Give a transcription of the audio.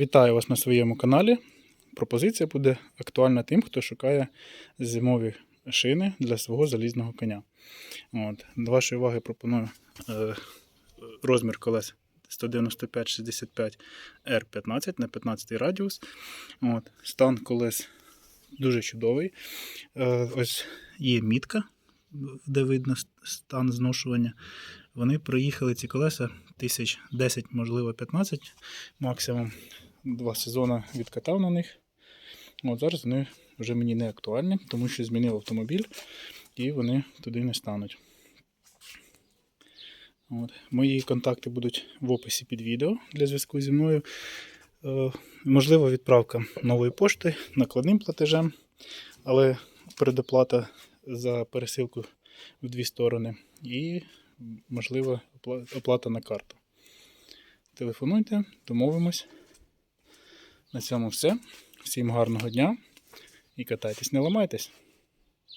Вітаю вас на своєму каналі. Пропозиція буде актуальна тим, хто шукає зимові шини для свого залізного коня. От. До вашої уваги пропоную е, розмір колес 195-65 R15 на 15 радіус. От. Стан колес дуже чудовий. Е, ось є мітка, де видно стан зношування. Вони проїхали ці колеса тисяч 10, можливо, 15 максимум. Два сезони відкатав на них. От зараз вони вже мені не актуальні, тому що змінив автомобіль і вони туди не стануть. От. Мої контакти будуть в описі під відео для зв'язку зі мною. Е, можливо, відправка нової пошти накладним платежем, але передоплата за пересилку в дві сторони і, можливо, оплата на карту. Телефонуйте, домовимось. На цьому все. Всім гарного дня і катайтесь, не ламайтесь.